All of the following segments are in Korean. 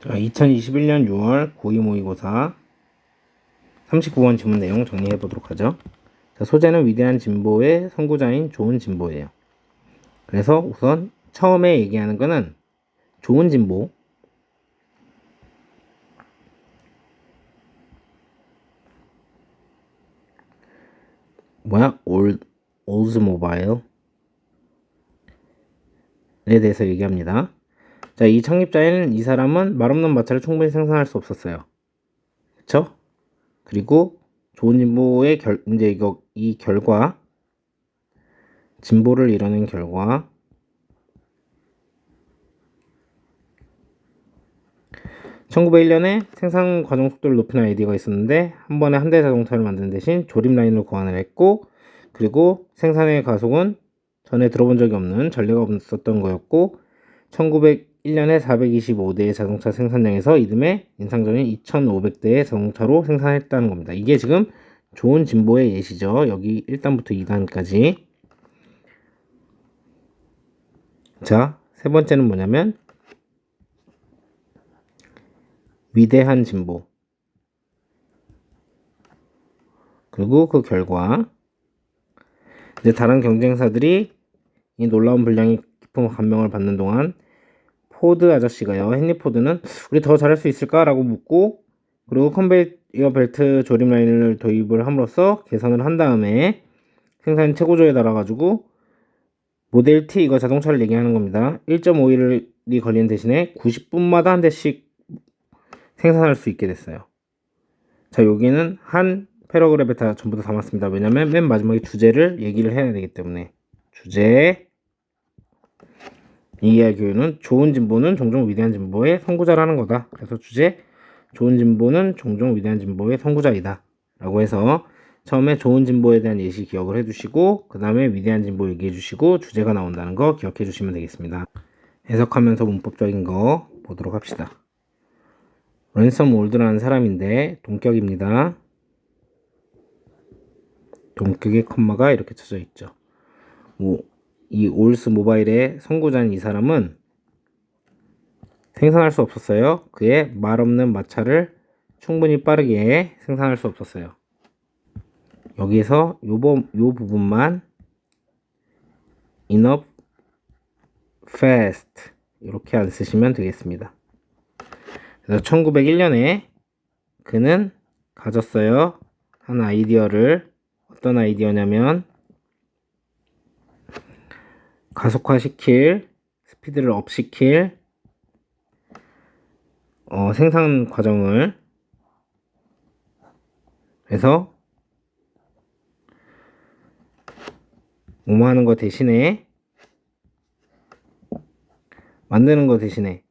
자, 2021년 6월 고2 모의고사 39번 지문 내용 정리해 보도록 하죠. 자, 소재는 위대한 진보의 선구자인 좋은 진보예요. 그래서 우선 처음에 얘기하는 거는 좋은 진보. 뭐야? 올, 올즈모바일에 대해서 얘기합니다. 자, 이 창립자인 이 사람은 말없는 마차를 충분히 생산할 수 없었어요. 그쵸? 그리고 좋은 진보의 결, 이제 이거, 이 결과, 진보를 이뤄낸 결과, (1901년에) 생산 과정 속도를 높이는 아이디어가 있었는데 한 번에 한 대 자동차를 만드는 대신 조립 라인으로 고안을 했고 그리고 생산의 가속은 전에 들어본 적이 없는 전례가 없었던 거였고 1901년에 425대의 자동차 생산량에서 이듬해 인상적인 2500대의 자동차로 생산했다는 겁니다. 이게 지금 좋은 진보의 예시죠. 여기 1단부터 2단까지. 자, 세 번째는 뭐냐면 위대한 진보. 그리고 그 결과 이제 다른 경쟁사들이 이 놀라운 분량의 깊은 감명을 받는 동안 포드 아저씨가요. 헨리 포드는 우리 더 잘할 수 있을까라고 묻고 그리고 컨베이어 벨트 조립 라인을 도입을 함으로써 개선을 한 다음에 생산 최고조에 달아가지고 모델 T 이거 자동차를 얘기하는 겁니다. 1.5일이 걸리는 대신에 90분마다 한 대씩 생산할 수 있게 됐어요. 자 여기는 한 패러그랩에 다 전부 다 담았습니다. 왜냐면 맨 마지막에 주제를 얘기를 해야 되기 때문에 주제 이해할 교육은 좋은 진보는 종종 위대한 진보의 선구자라는 거다. 그래서 주제 좋은 진보는 종종 위대한 진보의 선구자이다. 라고 해서 처음에 좋은 진보에 대한 예시 기억을 해주시고 그 다음에 위대한 진보 얘기해 주시고 주제가 나온다는 거 기억해 주시면 되겠습니다. 해석하면서 문법적인 거 보도록 합시다. 랜섬 올드라는 사람인데 동격입니다. 동격의 컴마가 이렇게 쳐져 있죠. 뭐, 이 올스 모바일의 선구자인 이 사람은 생산할 수 없었어요. 그의 말 없는 마차를 충분히 빠르게 생산할 수 없었어요. 여기서 요, 부- 요 부분만 enough fast 이렇게 안 쓰시면 되겠습니다. 그래서 1901년에 그는 가졌어요. 한 아이디어를 어떤 아이디어냐면 가속화시킬, 스피드를 업시킬 어, 생산 과정을 해서 뭐하는 거 대신에 만드는 거 대신에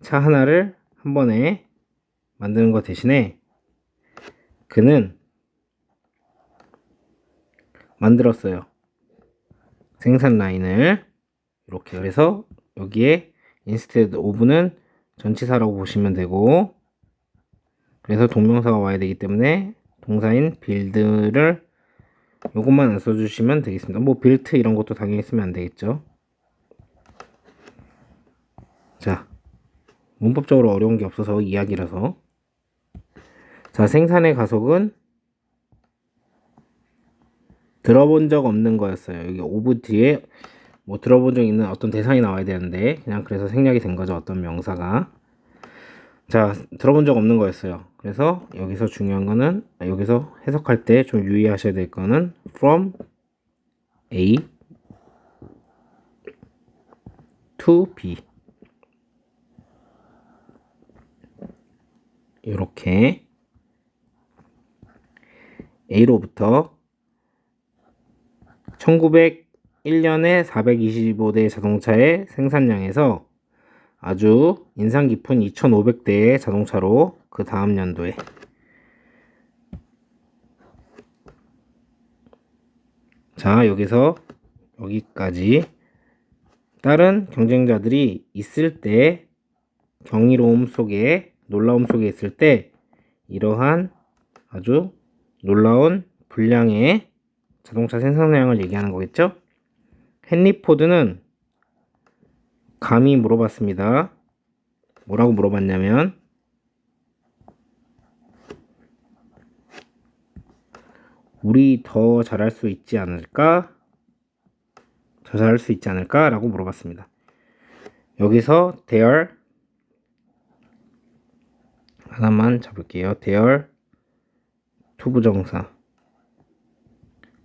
차 하나를 한 번에 만드는 거 대신에 그는 만들었어요. 생산 라인을 이렇게 그래서 여기에 instead of는 전치사라고 보시면 되고 그래서 동명사가 와야 되기 때문에 동사인 build를 요것만 안 써주시면 되겠습니다. 뭐 built 이런 것도 당연히 쓰면 안 되겠죠. 자 문법적으로 어려운 게 없어서 이야기라서 자 생산의 가속은 들어본 적 없는 거였어요. 여기 오브 뒤에 뭐 들어본 적 있는 어떤 대상이 나와야 되는데 그냥 그래서 생략이 된 거죠. 어떤 명사가. 자, 들어본 적 없는 거였어요. 그래서 여기서 중요한 거는 아, 여기서 해석할 때 좀 유의하셔야 될 거는 from A to B 이렇게 A로부터 1901년에 425대 자동차의 생산량에서 아주 인상 깊은 2500대의 자동차로 그 다음 연도에. 자 여기서 여기까지. 다른 경쟁자들이 있을 때 경이로움 속에 놀라움 속에 있을 때 이러한 아주 놀라운 분량의 자동차 생산량을 얘기하는 거겠죠? 헨리 포드는 감히 물어봤습니다. 뭐라고 물어봤냐면 우리 더 잘할 수 있지 않을까? 더 잘할 수 있지 않을까? 라고 물어봤습니다. 여기서 their 하나만 잡을게요. their 투부정사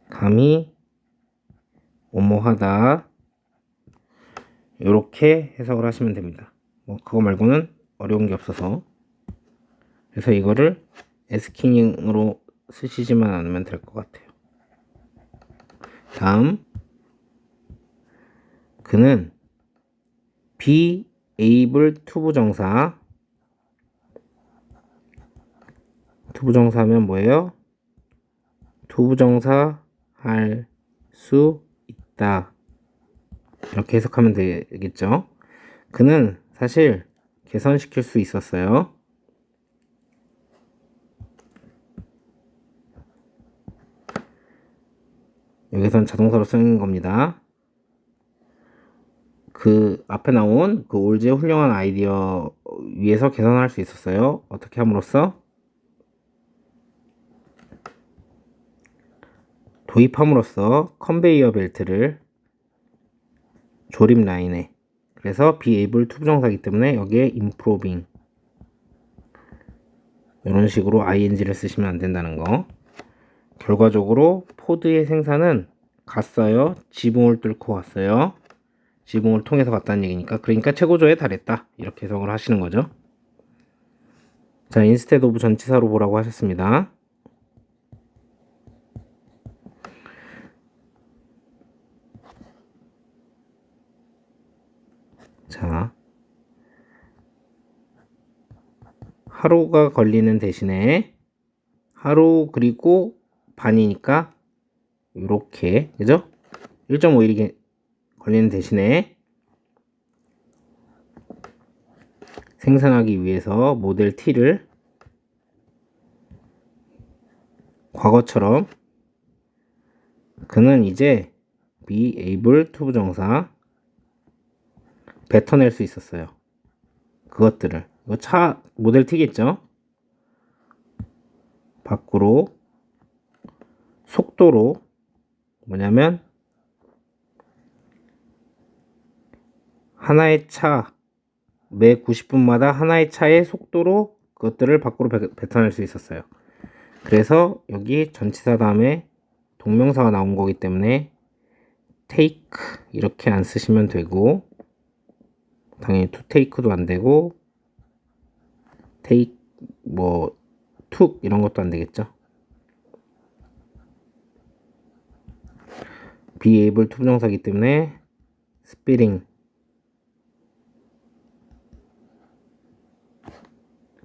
감히 오모하다 이렇게 해석을 하시면 됩니다. 뭐 그거 말고는 어려운 게 없어서 그래서 이거를 에스키닝으로 쓰시지만 않으면 될 것 같아요. 다음 그는 be able to 부정사 to 부정사면 뭐예요? to 부정사 할 수 있다. 이렇게 해석하면 되겠죠. 그는 사실 개선시킬 수 있었어요. 여기선 자동사로 쓰는 겁니다. 그 앞에 나온 그 올즈의 훌륭한 아이디어 위에서 개선할 수 있었어요. 어떻게 함으로써? 도입함으로써 컨베이어 벨트를 조립 라인에 그래서 be able to 부정사기 때문에 여기에 improving 이런 식으로 ing를 쓰시면 안 된다는 거. 결과적으로 포드의 생산은 갔어요. 지붕을 뚫고 왔어요. 지붕을 통해서 갔다는 얘기니까. 그러니까 최고조에 달했다. 이렇게 해석을 하시는 거죠. 자 인스테드 오브 전치사로 보라고 하셨습니다 자, 하루가 걸리는 대신에 하루 그리고 반이니까 이렇게 그죠? 1.5일이 걸리는 대신에 생산하기 위해서 모델 T를 과거처럼 그는 이제 be able to 부정사 뱉어낼 수 있었어요. 그것들을. 이거 차 모델 T겠죠? 밖으로 속도로 뭐냐면 하나의 차 매 90분마다 하나의 차의 속도로 그것들을 밖으로 뱉- 뱉어낼 수 있었어요. 그래서 여기 전치사 다음에 동명사가 나온 거기 때문에 take 이렇게 안 쓰시면 되고 당연히 to take도 안 되고 take 뭐 took 이런 것도 안 되겠죠. be able to 부정사기 때문에 speeding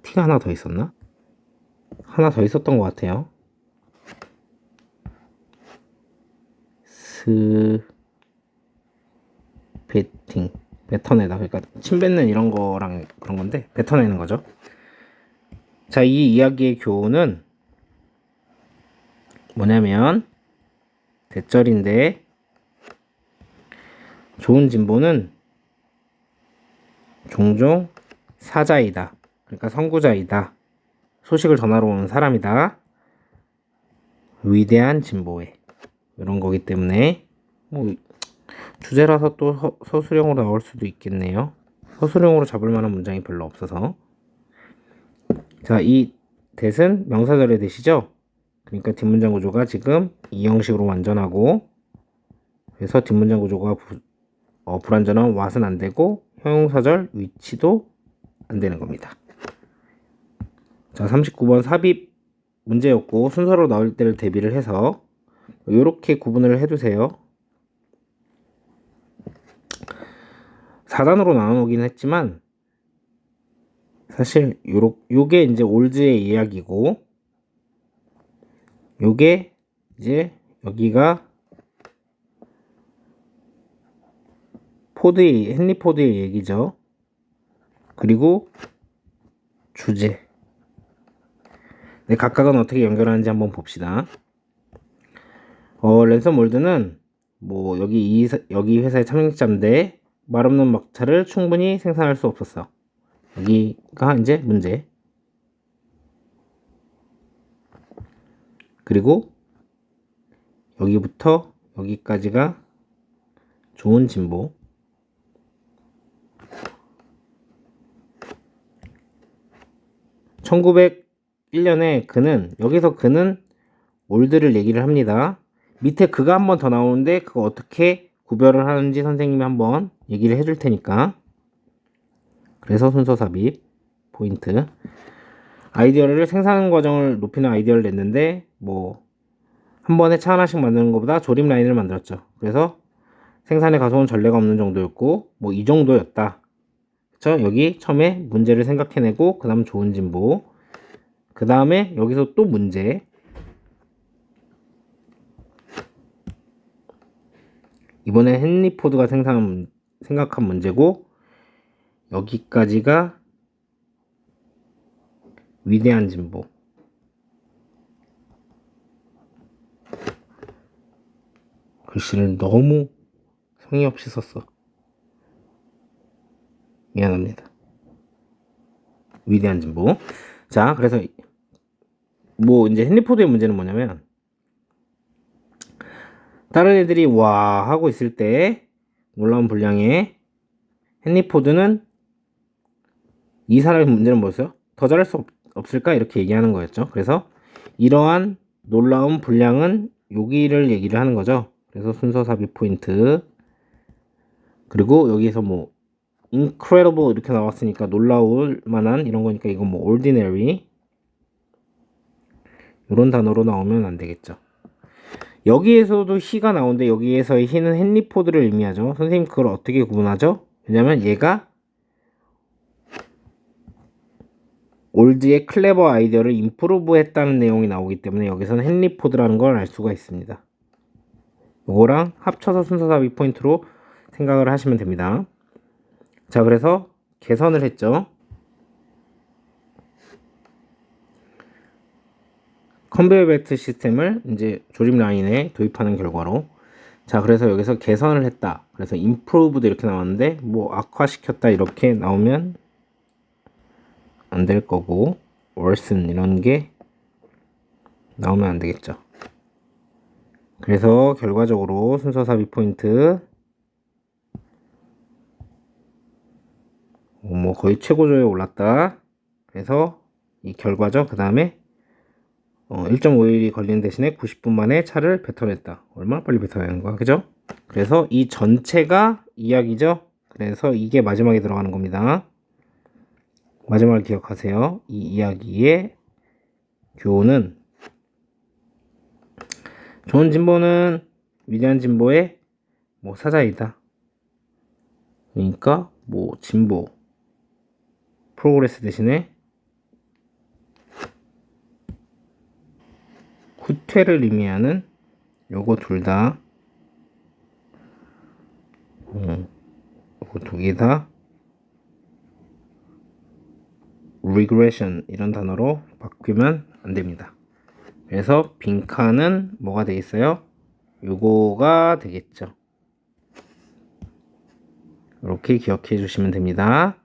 t가 하나 더 있었나? 하나 더 있었던 것 같아요. 스페팅 뱉어내다 그러니까 침 뱉는 이런 거랑 그런 건데 뱉어내는 거죠. 자, 이 이야기의 교훈은 뭐냐면 대절인데 좋은 진보는 종종 사자이다. 그러니까 선구자이다. 소식을 전하러 오는 사람이다. 위대한 진보에 이런 거기 때문에 뭐 주제라서 또 서, 서술형으로 나올 수도 있겠네요. 서술형으로 잡을 만한 문장이 별로 없어서. 자, 이 대은 명사절의 대시죠? 그러니까 뒷문장 구조가 지금 이 형식으로 완전하고 그래서 뒷문장 구조가 부, 어, 불완전한 왓은 안 되고 형용사절 위치도 안 되는 겁니다. 자, 39번 삽입 문제였고 순서로 나올 때를 대비를 해서 이렇게 구분을 해두세요. 4단으로 나누긴 했지만 사실 요렇 요게 이제 올즈의 이야기고 요게 이제 여기가 포드의 헨리 포드의 얘기죠. 그리고 주제. 네, 각각은 어떻게 연결하는지 한번 봅시다. 어, 랜섬 몰드는 뭐 여기 이 여기 회사의 참여자인데 말 없는 막차를 충분히 생산할 수 없었어. 여기가 이제 문제. 그리고 여기부터 여기까지가 좋은 진보. (1901년에) 그는 여기서 그는 올드를 얘기를 합니다 밑에 그가 한 번 더 나오는데 그거 어떻게 구별을 하는지 선생님이 한번 얘기를 해줄 테니까 그래서 순서 삽입 포인트 아이디어를 생산 과정을 높이는 아이디어를 냈는데 뭐 한 번에 차 하나씩 만드는 것보다 조립 라인을 만들었죠. 그래서 생산에 가져온 전례가 없는 정도였고 뭐 이 정도였다. 그쵸? 여기 처음에 문제를 생각해내고 그 다음 좋은 진보 그 다음에 여기서 또 문제 이번에 헨리 포드가 생산, 문- 생각한 문제고 여기까지가 위대한 진보. 글씨를 너무 성의 없이 썼어. 미안합니다. 위대한 진보. 자 그래서 뭐 이제 헨리 포드의 문제는 뭐냐면 다른 애들이 와 하고 있을 때 놀라운 분량의 헨리 포드는 이 사람의 문제는 뭐였어요? 더 잘할 수 없, 없을까? 이렇게 얘기하는 거였죠. 그래서 이러한 놀라운 분량은 여기를 얘기를 하는 거죠. 그래서 순서 삽입 포인트 그리고 여기서 뭐 incredible 이렇게 나왔으니까 놀라울 만한 이런 거니까 이건 뭐 ordinary 이런 단어로 나오면 안 되겠죠. 여기에서도 히가 나오는데 여기에서의 히는 헨리 포드를 의미하죠. 선생님 그걸 어떻게 구분하죠? 왜냐면 얘가 올드의 클레버 아이디어를 임프로브 했다는 내용이 나오기 때문에 여기서는 헨리 포드라는 걸 알 수가 있습니다. 요거랑 합쳐서 순서 삽입 포인트로 생각을 하시면 됩니다. 자, 그래서 개선을 했죠. 컨베이어 벨트 시스템을 이제 조립 라인에 도입하는 결과로. 자 그래서 여기서 개선을 했다. 그래서 improved 이렇게 나왔는데 뭐 악화시켰다 이렇게 나오면 안 될 거고 worsen 이런 게 나오면 안 되겠죠. 그래서 결과적으로 순서 삽입 포인트. 어, 뭐 거의 최고조에 올랐다. 그래서 이 결과죠. 그 다음에 어, 1.5일이 걸리는 대신에 90분 만에 차를 뱉어냈다. 얼마나 빨리 뱉어내는 거야, 그죠? 그래서 이 전체가 이야기죠. 그래서 이게 마지막에 들어가는 겁니다. 마지막을 기억하세요. 이 이야기의 교훈은 좋은 진보는 위대한 진보의 뭐 사자이다. 그러니까 뭐 진보 프로그레스 대신에 후퇴를 의미하는 요거 둘 다, 음, 요거 두 개 다, regression 이런 단어로 바뀌면 안 됩니다. 그래서 빈칸은 뭐가 되겠어요? 요거가 되겠죠. 이렇게 기억해 주시면 됩니다.